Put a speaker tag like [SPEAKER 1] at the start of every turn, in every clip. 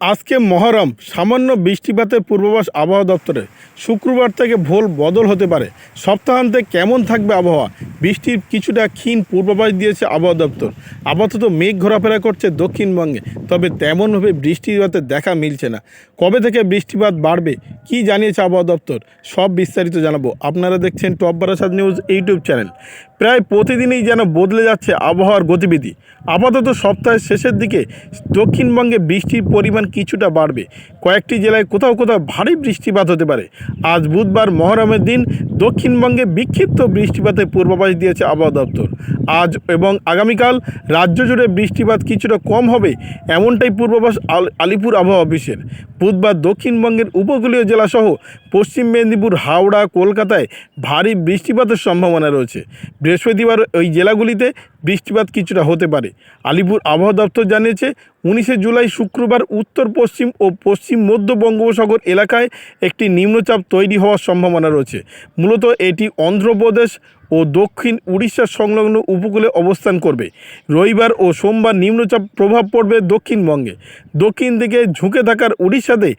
[SPEAKER 1] আজকে মহরম, সামান্য বৃষ্টিপাতের পূর্বাভাস আবহাওয়া দপ্তরে। শুক্রবার থেকে ভোল বদল হতে পারে। সপ্তাহান্তে কেমন থাকবে আবহাওয়া? বৃষ্টির কিছুটা ক্ষীণ পূর্বাভাস দিয়েছে আবহাওয়া দপ্তর। আপাতত মেঘ ঘোরাফেরা করছে দক্ষিণবঙ্গে, তবে তেমনভাবে বৃষ্টিপাতের দেখা মিলছে না। কবে থেকে বৃষ্টিপাত বাড়বে, কি জানিয়েছে আবহাওয়া দপ্তর, সব বিস্তারিত জানাব। আপনারা দেখছেন top Barasat news YouTube channel. প্রায় প্রতিদিনই যেন বদলে যাচ্ছে আবহাওয়ার গতিবিধি। আপাতত সপ্তাহের শেষের দিকে দক্ষিণবঙ্গে বৃষ্টির পরিমাণ কিছুটা বাড়বে। কয়েকটি জেলায় কোথাও কোথাও ভারী বৃষ্টিপাত হতে পারে। আজ বুধবার মহরমের দিন দক্ষিণবঙ্গে বিক্ষিপ্ত বৃষ্টিপাতের পূর্বাভাস দিয়েছে আবহাওয়া দপ্তর। আজ এবং আগামীকাল রাজ্য জুড়ে বৃষ্টিপাত কিছুটা কম হবে, এমনটাই পূর্বাভাস আল- আলিপুর আবহাওয়া অফিসের। বুধবার দক্ষিণবঙ্গের উপকূলীয় জেলাসহ পশ্চিম মেদিনীপুর, হাওড়া, কলকাতায় ভারী বৃষ্টিপাতের সম্ভাবনা রয়েছে। বৃহস্পতিবার ওই জেলাগুলিতে বৃষ্টিপাত কিছুটা হতে পারে। আলিপুর আবহাওয়া দপ্তর জানিয়েছে, উনিশে জুলাই শুক্রবার উত্তর, পশ্চিম ও পশ্চিম মধ্য বঙ্গোপসাগর এলাকায় একটি নিম্নচাপ তৈরি হওয়ার সম্ভাবনা রয়েছে। মূলত এটি অন্ধ্রপ্রদেশ ও দক্ষিণ উড়িষ্যা সংলগ্ন উপকূলে অবস্থান করবে। রবিবার ও সোমবার নিম্নচাপ প্রভাব পড়বে দক্ষিণবঙ্গে। দক্ষিণ দিকে ঝুঁকে থাকার উড়িষ্যাতে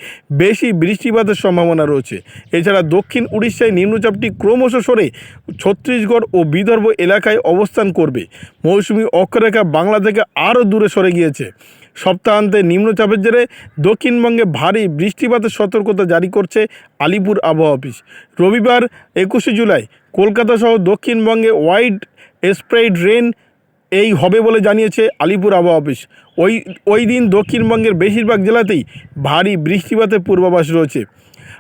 [SPEAKER 1] বেশি বৃষ্টিপাতের সম্ভাবনা রয়েছে। এছাড়া দক্ষিণ উড়িষ্যায় নিম্নচাপটি ক্রমশ সরে ছত্তিশগড় ও বিদর্ভ এলাকায় অবস্থান করবে। মৌসুমি অক্ষরেখা বাংলা থেকে আরও দূরে সরে গিয়েছে। সপ্তাহান্তে নিম্নচাপের জেরে দক্ষিণবঙ্গে ভারী বৃষ্টিপাতের সতর্কতা জারি করছে আলিপুর আবহাওয়া অফিস। রবিবার একুশে জুলাই কলকাতা সহ দক্ষিণবঙ্গে ওয়াইড স্প্রেড রেন এই হবে বলে জানিয়েছে আলিপুর আবহাওয়া অফিস। ওই ওই দিন দক্ষিণবঙ্গের বেশিরভাগ জেলাতেই ভারী বৃষ্টিপাতের পূর্বাভাস রয়েছে।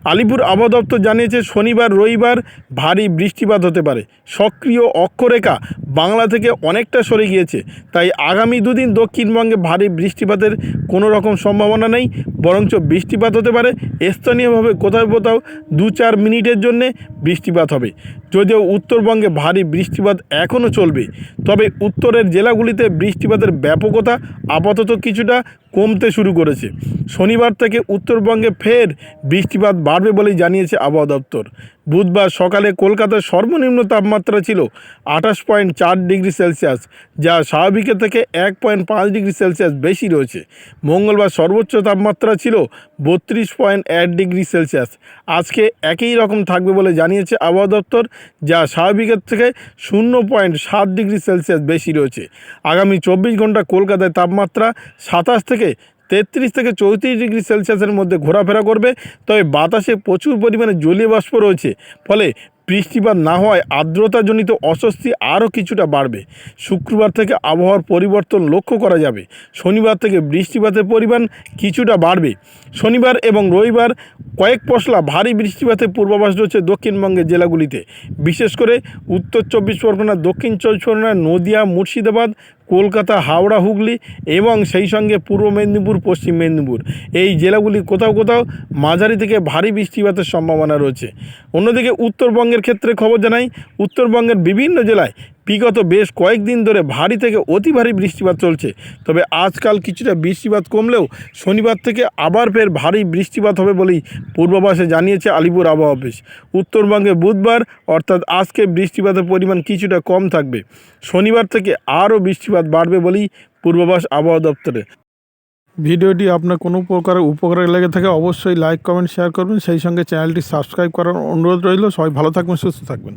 [SPEAKER 1] আলিপুর আবহাওয়া দপ্তর জানিয়েছে, শনিবার, রবিবার ভারী বৃষ্টিপাত হতে পারে। সক্রিয় অক্ষরেখা বাংলা থেকে অনেকটা সরে গিয়েছে। তাই আগামী দুদিন দক্ষিণবঙ্গে ভারী বৃষ্টিপাতের কোনো রকম সম্ভাবনা নেই, বরঞ্চ বৃষ্টিপাত হতে পারে। স্থানীয়ভাবে কোথাও কোথাও দু চার মিনিটের জন্যে বৃষ্টিপাত হবে। যদিও উত্তরবঙ্গে ভারী বৃষ্টিপাত এখনও চলবে, তবে উত্তরের জেলাগুলিতে বৃষ্টিপাতের ব্যাপকতা আপাতত কিছুটা কমতে শুরু করেছে। শনিবার থেকে উত্তরবঙ্গে ফের বৃষ্টিপাত বাড়বে বলেই জানিয়েছে আবহাওয়া দপ্তর। বুধবার সকালে কলকাতার সর্বনিম্ন তাপমাত্রা ছিল আঠাশ পয়েন্ট চার ডিগ্রি সেলসিয়াস, যা স্বাভাবিকের থেকে এক পয়েন্ট পাঁচ ডিগ্রি সেলসিয়াস বেশি রয়েছে। মঙ্গলবার সর্বোচ্চ তাপমাত্রা ছিল বত্রিশ পয়েন্ট এক ডিগ্রি সেলসিয়াস। আজকে একই রকম থাকবে বলে জানিয়েছে আবহাওয়া দপ্তর, যা স্বাভাবিকের থেকে শূন্য পয়েন্ট সাত ডিগ্রি সেলসিয়াস বেশি রয়েছে। আগামী চব্বিশ ঘণ্টা কলকাতায় তাপমাত্রা সাতাশ থেকে তেত্রিশ থেকে চৌত্রিশ ডিগ্রি সেলসিয়াসের মধ্যে ঘোরাফেরা করবে। তবে বাতাসে প্রচুর পরিমাণে জলীয় বাষ্প রয়েছে। ফলে বৃষ্টিপাত না হওয়ায় আর্দ্রতাজনিত অস্বস্তি আরও কিছুটা বাড়বে। শুক্রবার থেকে আবহাওয়ার পরিবর্তন লক্ষ্য করা যাবে। শনিবার থেকে বৃষ্টিপাতের পরিমাণ কিছুটা বাড়বে। শনিবার এবং রবিবার কয়েক পশলা ভারী বৃষ্টিপাতের পূর্বাভাস রয়েছে দক্ষিণবঙ্গের জেলাগুলিতে। বিশেষ করে উত্তর চব্বিশ পরগনা দক্ষিণ চব্বিশ পরগনা নদিয়া, মুর্শিদাবাদ কলকাতা, হাওড়া, হুগলি এবং সেই সঙ্গে পূর্ব মেদিনীপুর, পশ্চিম মেদিনীপুর। এই জেলাগুলি কোথাও কোথাও মাঝারি থেকে ভারী বৃষ্টিপাতের সম্ভাবনা রয়েছে। অন্যদিকে উত্তরবঙ্গের ক্ষেত্রে খবর জানাই, উত্তরবঙ্গের বিভিন্ন জেলায় বিগত বেশ কয়েকদিন ধরে ভারী থেকে অতি ভারী বৃষ্টিপাত চলছে। তবে আজকাল কিছুটা বৃষ্টিপাত কমলেও শনিবার থেকে আবার ফের ভারী বৃষ্টিপাত হবে বলেই পূর্বাভাসে জানিয়েছে আলিপুর আবহাওয়া অফিস। উত্তরবঙ্গে বুধবার, অর্থাৎ আজকে বৃষ্টিপাতের পরিমাণ কিছুটা কম থাকবে। শনিবার থেকে আরও বৃষ্টিপাত বাড়বে বলেই পূর্বাভাস আবহাওয়া দপ্তরে। ভিডিওটি আপনার কোনো প্রকারের উপকারে লেগে থাকে অবশ্যই লাইক, কমেন্ট, শেয়ার করবেন। সেই সঙ্গে চ্যানেলটি সাবস্ক্রাইব করার অনুরোধ রইল। সবাই ভালো থাকবেন, সুস্থ থাকবেন।